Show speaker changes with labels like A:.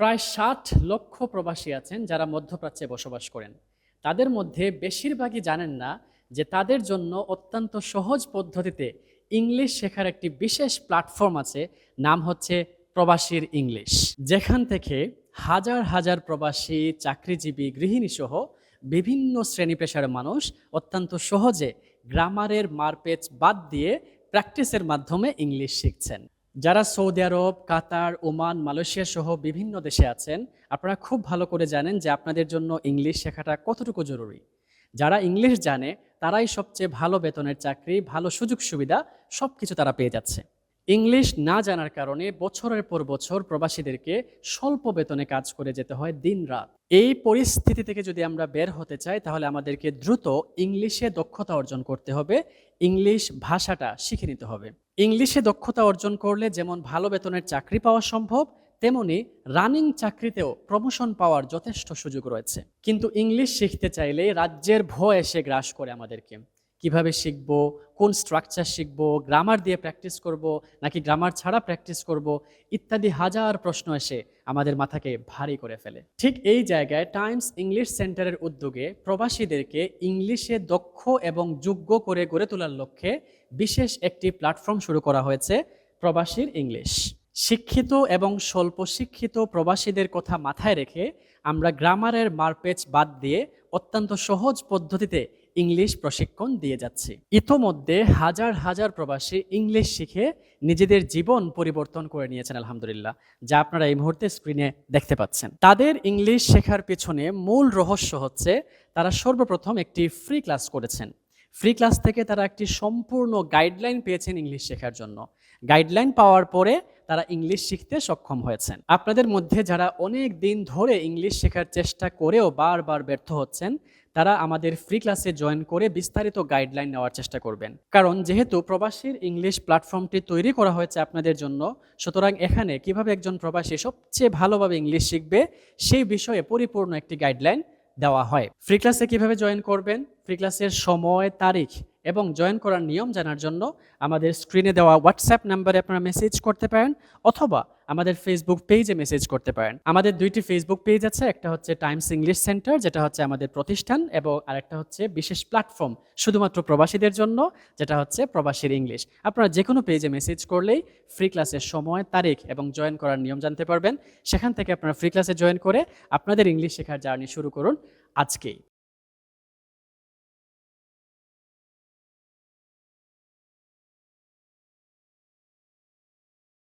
A: প্রায় ষাট লক্ষ প্রবাসী আছেন যারা মধ্যপ্রাচ্যে বসবাস করেন। তাদের মধ্যে বেশিরভাগই জানেন না যে তাদের জন্য অত্যন্ত সহজ পদ্ধতিতে ইংলিশ শেখার একটি বিশেষ প্ল্যাটফর্ম আছে, নাম হচ্ছে প্রবাসীর ইংলিশ। যেখান থেকে হাজার হাজার প্রবাসী, চাকরিজীবী, গৃহিণী সহ বিভিন্ন শ্রেণি পেশার মানুষ অত্যন্ত সহজে গ্রামারের মারপেচ বাদ দিয়ে প্র্যাকটিসের মাধ্যমে ইংলিশ শিখছেন। যারা Saudi Arab, Qatar, Oman, Malaysia সহ বিভিন্ন দেশে আছেন, আপনারা খুব ভালো করে জানেন যে আপনাদের জন্য ইংলিশ শেখাটা কতটুকু জরুরি। যারা ইংলিশ জানে, তারাই সবচেয়ে ভালো বেতনের চাকরি, ভালো সুযোগ সুবিধা সব কিছু তারা পেয়ে যাচ্ছে। ইংলিশ না জানার কারণে বছরের পর বছর প্রবাসীদেরকে স্বল্প বেতনে কাজ করে যেতে হয় দিন রাত। এই পরিস্থিতি থেকে যদি আমরা বের হতে চাই, তাহলে আমাদেরকে দ্রুত ইংলিশে দক্ষতা অর্জন করতে হবে, ইংলিশ ভাষাটা শিখে নিতে হবে। ইংলিশে দক্ষতা অর্জন করলে যেমন ভালো বেতনের চাকরি পাওয়া সম্ভব, তেমনি রানিং চাকরিতেও প্রমোশন পাওয়ার যথেষ্ট সুযোগ রয়েছে। কিন্তু ইংলিশ শিখতে চাইলে রাজ্যের ভয় এসে গ্রাস করে আমাদেরকে। কীভাবে শিখব, কোন স্ট্রাকচার শিখব গ্রামার দিয়ে প্র্যাকটিস করব, নাকি গ্রামার ছাড়া প্র্যাকটিস করব, ইত্যাদি হাজার প্রশ্ন এসে আমাদের মাথাকে ভারী করে ফেলে। ঠিক এই জায়গায় টাইমস ইংলিশ সেন্টারের উদ্যোগে প্রবাসীদেরকে ইংলিশে দক্ষ এবং যোগ্য করে গড়ে তোলার লক্ষ্যে বিশেষ একটি প্ল্যাটফর্ম শুরু করা হয়েছে প্রবাসীর ইংলিশ। শিক্ষিত এবং স্বল্প শিক্ষিত প্রবাসীদের কথা মাথায় রেখে আমরা গ্রামারের মারপেচ বাদ দিয়ে অত্যন্ত সহজ পদ্ধতিতে ইংলিশ প্রশিক্ষণ দিয়ে যাচ্ছি। ইতোমধ্যে হাজার হাজার প্রবাসী ইংলিশ শিখে নিজেদের জীবন পরিবর্তন করে নিয়েছেন, আলহামদুলিল্লাহ, যা আপনারা এই মুহূর্তে স্ক্রিনে দেখতে পাচ্ছেন। তাদের ইংলিশ শেখার পেছনে মূল রহস্য হচ্ছে তারা সর্বপ্রথম একটি ফ্রি ক্লাস করেছেন। ফ্রি ক্লাস থেকে তারা একটি সম্পূর্ণ গাইডলাইন পেয়েছেন ইংলিশ শেখার জন্য। গাইডলাইন পাওয়ার পরে তারা ইংলিশ শিখতে সক্ষম হয়েছেন। আপনাদের মধ্যে যারা অনেক দিন ধরে ইংলিশ শেখার চেষ্টা করেও বারবার ব্যর্থ হচ্ছেন তারা আমাদের ফ্রি ক্লাসে জয়েন করে বিস্তারিত গাইডলাইন নেওয়ার চেষ্টা করবেন। কারণ যেহেতু প্রবাসীর ইংলিশ প্ল্যাটফর্মটি তৈরি করা হয়েছে আপনাদের জন্য, সুতরাং এখানে কীভাবে একজন প্রবাসী সবচেয়ে ভালোভাবে ইংলিশ শিখবে সেই বিষয়ে পরিপূর্ণ একটি গাইডলাইন দেওয়া হয়। ফ্রি ক্লাসে কীভাবে জয়েন করবেন? ফ্রি ক্লাসের সময়, তারিখ এবং জয়েন করার নিয়ম জানার জন্য আমাদের স্ক্রিনে দেওয়া হোয়াটসঅ্যাপ নাম্বারে আপনারা মেসেজ করতে পারেন অথবা আমাদের ফেসবুক পেজে মেসেজ করতে পারেন। আমাদের দুইটি ফেসবুক পেজ আছে, একটা হচ্ছে টাইমস ইংলিশ সেন্টার যেটা হচ্ছে আমাদের প্রতিষ্ঠান, এবং আরেকটা হচ্ছে বিশেষ প্ল্যাটফর্ম শুধুমাত্র প্রবাসীদের জন্য, যেটা হচ্ছে প্রবাসীর ইংলিশ আপনারা যে কোনো পেজে মেসেজ করলেই ফ্রি ক্লাসের সময়, তারিখ এবং জয়েন করার নিয়ম জানতে পারবেন। সেখান থেকে আপনারা ফ্রি ক্লাসে জয়েন করে আপনাদের ইংলিশ শেখার জার্নি শুরু করুন আজকেই।